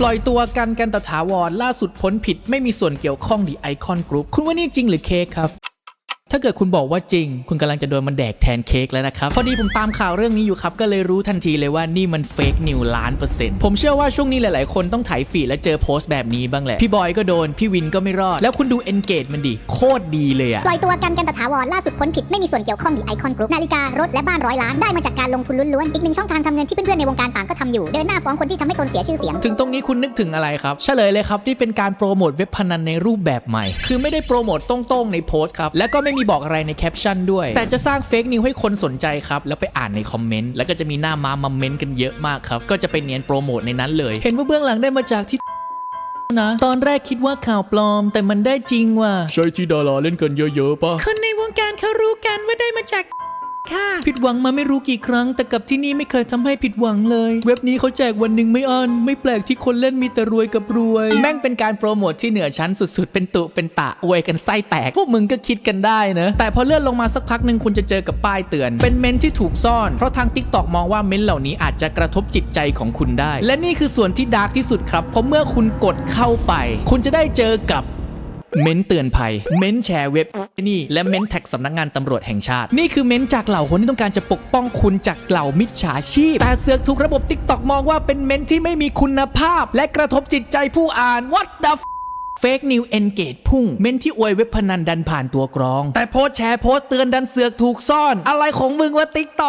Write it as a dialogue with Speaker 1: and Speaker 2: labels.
Speaker 1: ปล่อยตัวกันกันตถาวรล่าสุดพ้นผิดไม่มีส่วนเกี่ยวข้องดีไอคอนกรุ๊ปคุณว่านี่จริงหรือเค้กครับ ถ้าเกิดคุณบอกว่าจริง คุณกำลังจะโดนมันแดกแทนเค้กแล้วนะครับ พอดีผมตามข่าวเรื่องนี้อยู่ครับ ก็เลยรู้ทันทีเลยว่านี่มันเฟกนิวล้านเปอร์เซ็นต์ผมเชื่อว่าช่วงนี้หลาย ๆ คนต้องถ่ายฟีดและเจอโพสต์แบบนี้บ้างแหละ พี่บอยก็โดน พี่วินก็ไม่รอด แล้วคุณดูเอนเกจมันดิ โคตรดีเลยอะ
Speaker 2: ปล่อยตัวกันกันตถาวรล่าสุดพ้นผิดไม่มีส่วนเกี่ยวข้องดีไอคอนกรุ๊ปนาฬิการถและบ้านร้อยล้านได้มาจากการลงทุนล้วนๆอีกหนึ่งช่องทางทำเงินที่เพื่อนๆในวงการต่างก็ทำอยู่เดินหน้าฟ้องคนที่ทำให้ตนเสียชื่อเสียง
Speaker 1: ถึงตรงนี้คุณนึกถึงอะไรครับเฉลยเลยครับที่เป็นการโปรโมทเว็บพนันในรูปแบบใหม่ คือไม่ได้โปรโมทตรงๆในโพสต์ครับแล้วก็ไม่มีบอกอะไรในแคปชั่นด้วย แต่จะสร้างเฟกนิวให้คนสนใจครับ แล้วไปอ่านในคอมเมนต์ แล้วก็จะมีหน้ามามาเมนต์กันเยอะมากครับ ก็จะไปเนียนโปรโมทในนั้นเลย เห็นว่าเบื้องหลังได้มาจากที่นะตอนแรกคิดว่าข่าวปลอม แต่มันได้จริงว่ะ
Speaker 3: ใช่ที่ดาราเล่นกันเยอะๆปะ
Speaker 1: คนในวงการเขารู้กันว่าได้มาจาก ค่ะ ผิดหวังมาไม่รู้กี่ครั้ง แต่กับที่นี่ไม่เคยทำให้ผิดหวังเลย เว็บนี้เขาแจกวันหนึ่งไม่อันไม่แปลกที่คนเล่นมีแต่รวยกับรวย แม่งเป็นการโปรโมทที่เหนือชั้นสุดๆ เป็นตุเป็นตะอวยกันไส้แตก พวกมึงก็คิดกันได้นะ แต่พอเลื่อนลงมาสักพักหนึ่งคุณจะเจอกับป้ายเตือน เป็นเมนที่ถูกซ่อน เพราะทาง t ิ k t o k มองว่าเมนเหล่านี้อาจจะกระทบจิตใจของคุณได้ และนี่คือส่วนที่ดาร์กที่สุดครับ เพราะเมื่อคุณกดเข้าไป คุณจะได้เจอกับ เม้นเตือนภัย เม้นแชร์เว็บนี่ และเม้นแท็กสำนักงานตำรวจแห่งชาติ นี่คือเม้นจากเหล่าคนที่ต้องการจะปกป้องคุณจากเหล่ามิจฉาชีพ แต่เสือกถูกระบบ t ิ k t o k มองว่าเป็นเม้นที่ไม่มีคุณภาพ และกระทบจิตใจผู้อ่าน what the f- เฟกนิวเอนเกตพุ่ง เม้นที่อวยเว็บพนันดันผ่านตัวกรอง แต่โพสแชร์โพสเตือนดันเสือกถูกซ่อน อะไรของมึงวะติ๊กตอ